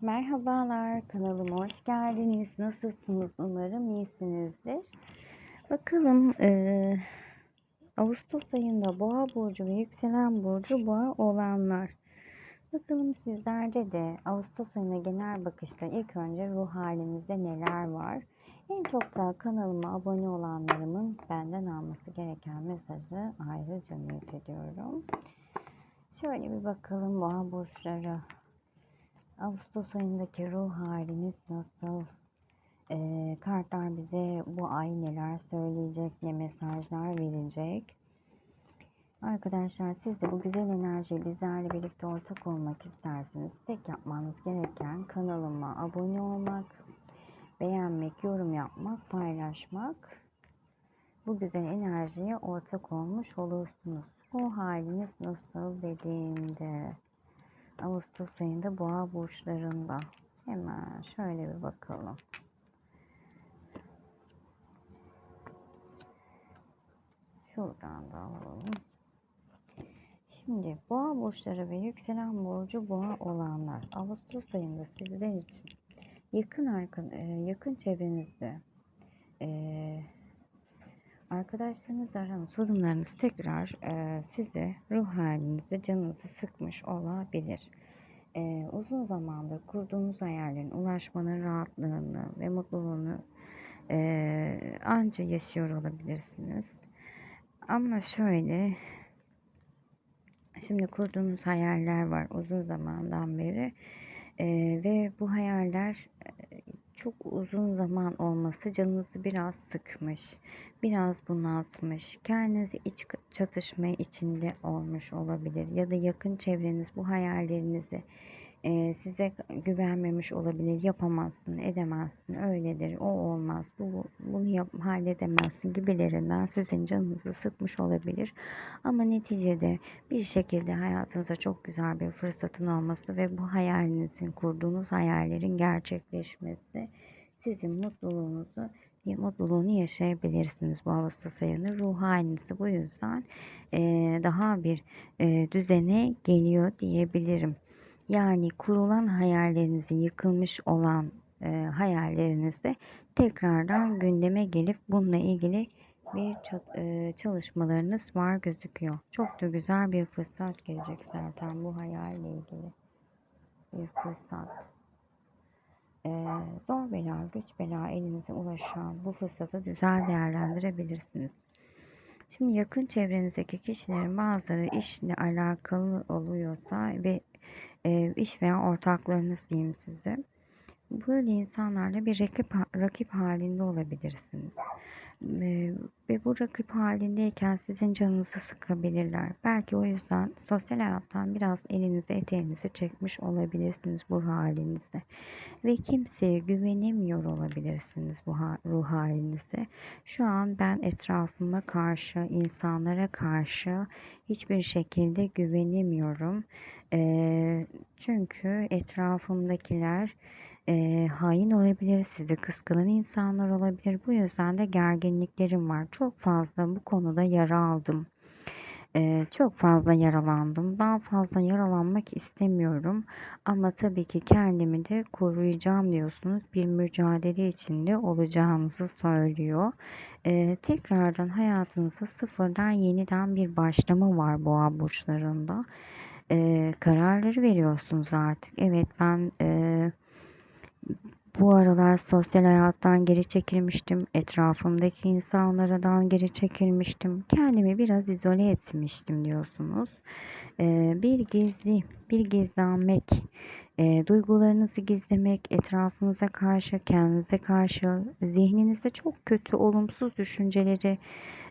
Merhabalar, kanalıma hoş geldiniz. Nasılsınız? Umarım iyisinizdir. Bakalım eee, Ağustos ayında Boğa burcu ve yükselen burcu Boğa olanlar. Bakalım sizlerde de Ağustos ayına genel bakışta ilk önce ruh halinizde neler var? En çok da kanalıma abone olanlarımın benden alması gereken mesajı ayrıca niyet ediyorum. Şöyle bir bakalım Boğa burçları Ağustos ayındaki ruh haliniz nasıl? Ee, kartlar bize bu ay neler söyleyecek, ne mesajlar verecek? Arkadaşlar siz de bu güzel enerjiyi bizlerle birlikte ortak olmak isterseniz tek yapmanız gereken kanalıma abone olmak, beğenmek, yorum yapmak, paylaşmak. Bu güzel enerjiye ortak olmuş olursunuz. Ruh haliniz nasıl dediğimde Ağustos ayında boğa burçlarında. Hemen şöyle bir bakalım. Şuradan da alalım. Şimdi boğa burçları ve yükselen burcu boğa olanlar Ağustos ayında sizler için yakın arkın, e, yakın çevrenizde e, arkadaşlarınızla aranız sorunlarınız tekrar e, size ruh halinizde canınızı sıkmış olabilir e, uzun zamandır kurduğunuz hayallerin ulaşmanın rahatlığını ve mutluluğunu e, anca yaşıyor olabilirsiniz. Ama şöyle şimdi kurduğunuz hayaller var uzun zamandan beri e, ve bu hayaller çok uzun zaman olması canınızı biraz sıkmış, biraz bunaltmış, kendinizi iç çatışma içinde olmuş olabilir ya da yakın çevreniz bu hayallerinizi e, size güvenmemiş olabilir. Yapamazsın, edemezsin, öyledir, o olmaz, bu, bunu yap, halledemezsin gibilerinden sizin canınızı sıkmış olabilir. Ama neticede bir şekilde hayatınıza çok güzel bir fırsatın olması ve bu hayalinizin, kurduğunuz hayallerin gerçekleşmesi sizin mutluluğunuzu mutluluğunu yaşayabilirsiniz bu Ağustos ayını. Ruh halinizi bu yüzden e, daha bir e, düzene geliyor diyebilirim. Yani kurulan hayallerinizi yıkılmış olan e, hayallerinizde tekrardan gündeme gelip bununla ilgili bir e, çalışmalarınız var gözüküyor. Çok da güzel bir fırsat gelecek zaten bu hayalle ilgili bir fırsat. Ee, zor bela, güç bela elinize ulaşan bu fırsatı güzel değerlendirebilirsiniz. Şimdi yakın çevrenizdeki kişilerin bazıları işle alakalı oluyorsa ve e, iş veya ortaklarınız diyeyim size. Böyle insanlarla bir rakip, rakip halinde olabilirsiniz. Ve bu rakip halindeyken sizin canınızı sıkabilirler. Belki o yüzden sosyal hayattan biraz elinizi eteğinizi çekmiş olabilirsiniz bu halinizde. Ve kimseye güvenemiyor olabilirsiniz bu ruh halinizde. Şu an ben etrafıma karşı, insanlara karşı hiçbir şekilde güvenemiyorum. çünkü etrafımdakiler e, hain olabilir, sizi kıskanan insanlar olabilir. Bu yüzden de gerginliklerim var. Çok fazla bu konuda yara aldım. E, çok fazla yaralandım. Daha fazla yaralanmak istemiyorum. Ama tabii ki kendimi de koruyacağım diyorsunuz. Bir mücadele içinde olacağınızı söylüyor. E, tekrardan hayatınızda sıfırdan yeniden bir başlama var boğa burçlarında. E, kararları veriyorsunuz artık. Evet ben... E, bu aralar sosyal hayattan geri çekilmiştim. Etrafımdaki insanlardan geri çekilmiştim. Kendimi biraz izole etmiştim diyorsunuz. Ee, bir gizli, bir gizlenmek, e, duygularınızı gizlemek, etrafınıza karşı, kendinize karşı, zihninizde çok kötü, olumsuz düşünceleri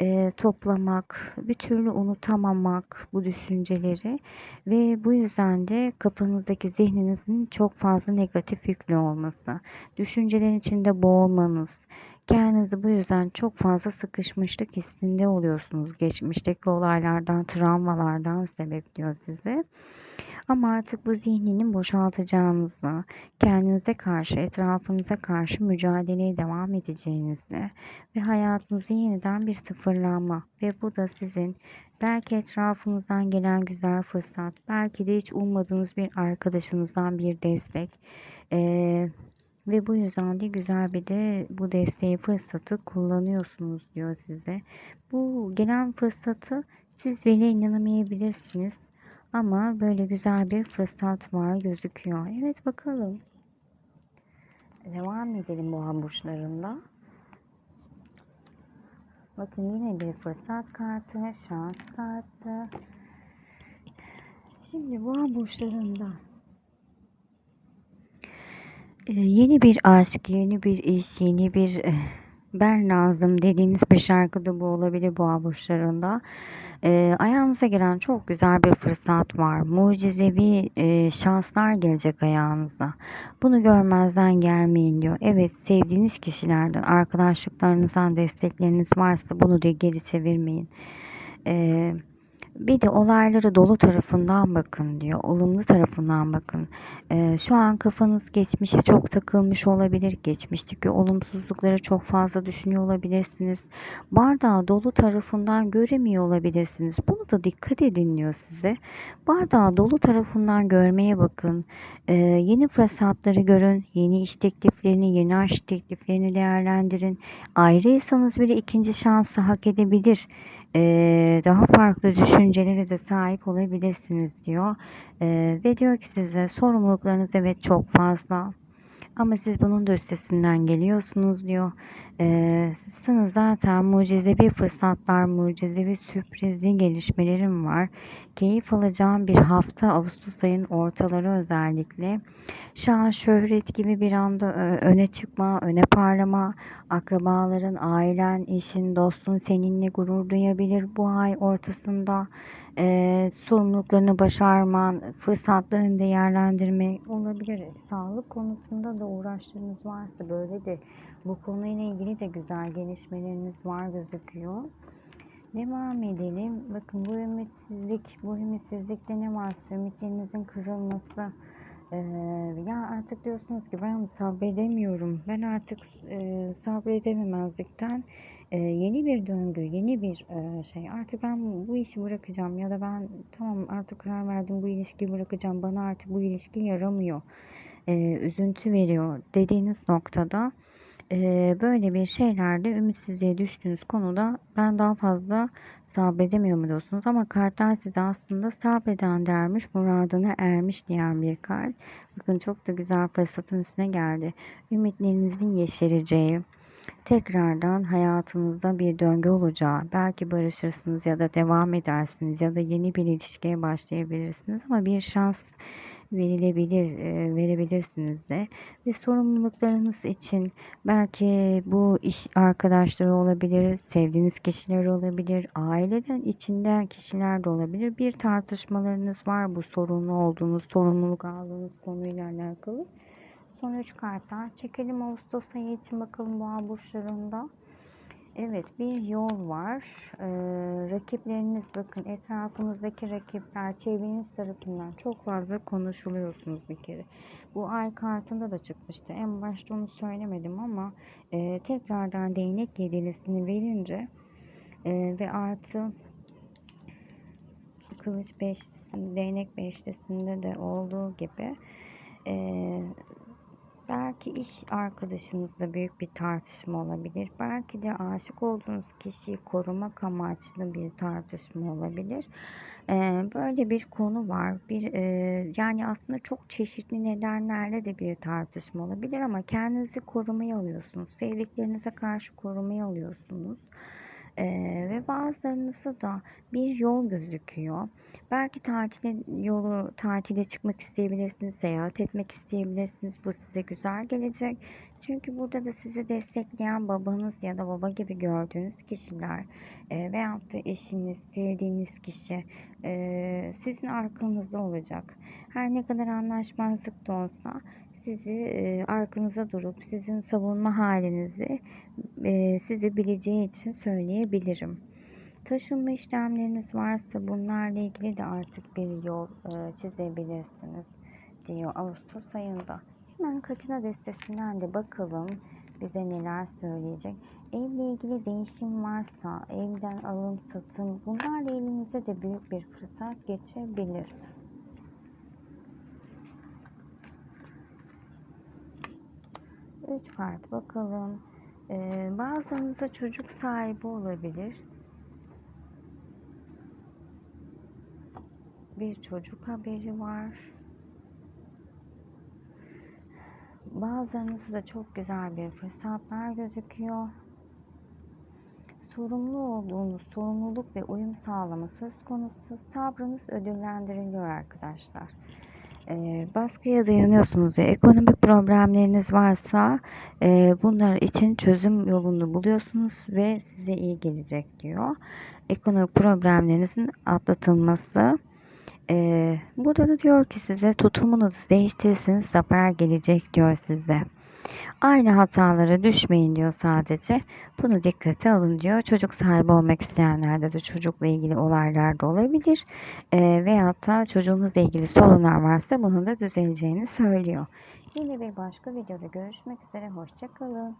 e, toplamak, bir türlü unutamamak bu düşünceleri ve bu yüzden de kafanızdaki zihninizin çok fazla negatif yüklü olması, düşüncelerin içinde boğulmanız, kendinizi bu yüzden çok fazla sıkışmışlık hissinde oluyorsunuz. Geçmişteki olaylardan, travmalardan sebepliyor sizi. Ama artık bu zihninin boşaltacağınızı, kendinize karşı, etrafınıza karşı mücadeleye devam edeceğinizi ve hayatınızı yeniden bir sıfırlanma ve bu da sizin belki etrafınızdan gelen güzel fırsat, belki de hiç ummadığınız bir arkadaşınızdan bir destek ee, ve bu yüzden de güzel bir de bu desteği fırsatı kullanıyorsunuz diyor size. Bu gelen fırsatı siz bile inanamayabilirsiniz. Ama böyle güzel bir fırsat var gözüküyor. Evet bakalım. Devam edelim boğa burçlarında. Bakın yine bir fırsat kartı, şans kartı. Şimdi boğa burçlarında ee, yeni bir aşk, yeni bir iş, yeni bir eh, ben lazım dediğiniz bir şarkı da bu olabilir boğa burçlarında. E, ayağınıza gelen çok güzel bir fırsat var. Mucizevi e, şanslar gelecek ayağınıza. Bunu görmezden gelmeyin diyor. Evet sevdiğiniz kişilerden, arkadaşlıklarınızdan destekleriniz varsa bunu da geri çevirmeyin. Eee bir de olaylara dolu tarafından bakın diyor. Olumlu tarafından bakın. Ee, şu an kafanız geçmişe çok takılmış olabilir. Geçmişteki olumsuzlukları çok fazla düşünüyor olabilirsiniz. Bardağı dolu tarafından göremiyor olabilirsiniz. Bunu da dikkat edin diyor size. Bardağı dolu tarafından görmeye bakın. Ee, yeni fırsatları görün. Yeni iş tekliflerini, yeni aşk tekliflerini değerlendirin. Ayrıysanız bile ikinci şansı hak edebilir daha farklı düşüncelere de sahip olabilirsiniz diyor. ve diyor ki size sorumluluklarınız evet çok fazla. Ama siz bunun da üstesinden geliyorsunuz diyor. Ee, sana zaten mucizevi fırsatlar, mucizevi sürprizli gelişmelerim var. Keyif alacağım bir hafta Ağustos ayın ortaları özellikle. Şan, şöhret gibi bir anda öne çıkma, öne parlama, akrabaların, ailen, eşin, dostun seninle gurur duyabilir bu ay ortasında. E, sorumluluklarını başarman, fırsatlarını değerlendirme olabilir. Sağlık konusunda da uğraşlarınız varsa böyle de bu konuyla ilgili de güzel gelişmeleriniz var gözüküyor. Devam edelim. Bakın bu ümitsizlik, bu ümitsizlikte ne varsa ümitlerinizin kırılması. Ee, ya artık diyorsunuz ki ben sabredemiyorum. Ben artık e, sabredememezlikten e, yeni bir döngü, yeni bir e, şey. Artık ben bu işi bırakacağım ya da ben tamam artık karar verdim bu ilişkiyi bırakacağım. Bana artık bu ilişki yaramıyor. E, üzüntü veriyor dediğiniz noktada böyle bir şeylerde ümitsizliğe düştüğünüz konuda ben daha fazla sabredemiyor mu diyorsunuz ama kartlar size aslında sabreden dermiş muradına ermiş diyen bir kart. Bakın çok da güzel fırsatın üstüne geldi. Ümitlerinizin yeşereceği, tekrardan hayatınızda bir döngü olacağı, belki barışırsınız ya da devam edersiniz ya da yeni bir ilişkiye başlayabilirsiniz ama bir şans verilebilir, e, verebilirsiniz de ve sorumluluklarınız için belki bu iş arkadaşları olabilir, sevdiğiniz kişiler olabilir, aileden içinden kişiler de olabilir. Bir tartışmalarınız var bu sorunlu olduğunuz, sorumluluk aldığınız konuyla alakalı. Son 3 kartlar çekelim Ağustos ayı için bakalım boğa burçlarında. Evet bir yol var. Ee, rakipleriniz bakın etrafınızdaki rakipler çevreniz tarafından çok fazla konuşuluyorsunuz bir kere. Bu ay kartında da çıkmıştı. En başta onu söylemedim ama e, tekrardan değnek yedilisini verince e, ve artı kılıç beşlisinde, değnek beşlisinde de olduğu gibi e, Belki iş arkadaşınızla büyük bir tartışma olabilir. Belki de aşık olduğunuz kişiyi korumak amaçlı bir tartışma olabilir. Ee, böyle bir konu var. Bir e, yani aslında çok çeşitli nedenlerle de bir tartışma olabilir ama kendinizi korumaya alıyorsunuz. Sevdiklerinize karşı korumaya alıyorsunuz. Ee, ve bazılarınızı da bir yol gözüküyor. Belki tatile yolu tatile çıkmak isteyebilirsiniz, seyahat etmek isteyebilirsiniz. Bu size güzel gelecek. Çünkü burada da sizi destekleyen babanız ya da baba gibi gördüğünüz kişiler e, veyahut da eşiniz, sevdiğiniz kişi e, sizin arkanızda olacak. Her ne kadar anlaşmazlık da olsa sizi e, arkanıza durup sizin savunma halinizi e, sizi bileceği için söyleyebilirim. Taşınma işlemleriniz varsa bunlarla ilgili de artık bir yol e, çizebilirsiniz diyor Ağustos ayında. Hemen Katina destesinden de bakalım bize neler söyleyecek. Evle ilgili değişim varsa, evden alım satım bunlarla elinize de büyük bir fırsat geçebilir. Üç kart bakalım. Ee, bazılarınıza çocuk sahibi olabilir. Bir çocuk haberi var. Bazılarınızda da çok güzel bir fırsatlar gözüküyor. Sorumlu olduğunuz sorumluluk ve uyum sağlama söz konusu. Sabrınız ödüllendiriliyor arkadaşlar. Ee, baskıya dayanıyorsunuz ve ekonomik problemleriniz varsa e, bunlar için çözüm yolunu buluyorsunuz ve size iyi gelecek diyor. Ekonomik problemlerinizin atlatılması. Ee, burada da diyor ki size tutumunuzu değiştirirseniz zafer gelecek diyor size. Aynı hatalara düşmeyin diyor sadece. Bunu dikkate alın diyor. Çocuk sahibi olmak isteyenlerde de çocukla ilgili olaylar da olabilir. Ee, veyahut da çocuğunuzla ilgili sorunlar varsa bunun da düzeleceğini söylüyor. Yine bir başka videoda görüşmek üzere. Hoşçakalın.